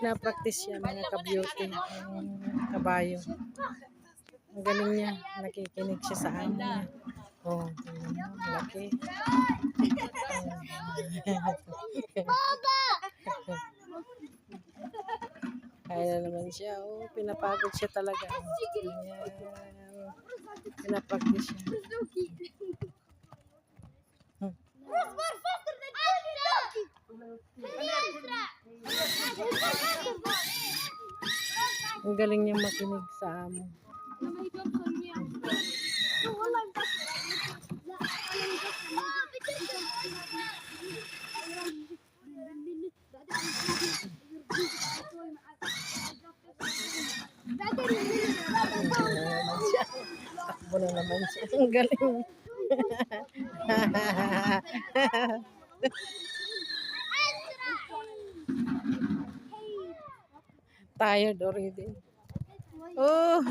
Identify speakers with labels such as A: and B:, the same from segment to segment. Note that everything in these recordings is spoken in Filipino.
A: Na-practice siya mga ka-beauty. Kabayo. Ang galing niya. Nakikinig siya sa niya. Oh, laki. Kaya naman siya. Oh, pinapagod siya talaga. Ayan. Pinapractice siya. Hmm. Ang galing niya makinig sa amo. Takbo na naman siya. Ang galing. Tired already. Oh.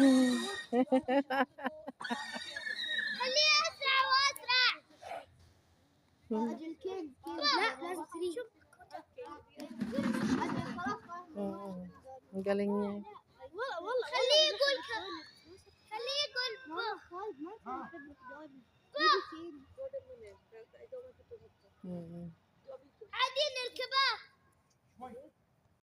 A: Oo. Ang galing niya.
B: خليه يقول خليه يقول
A: Mm.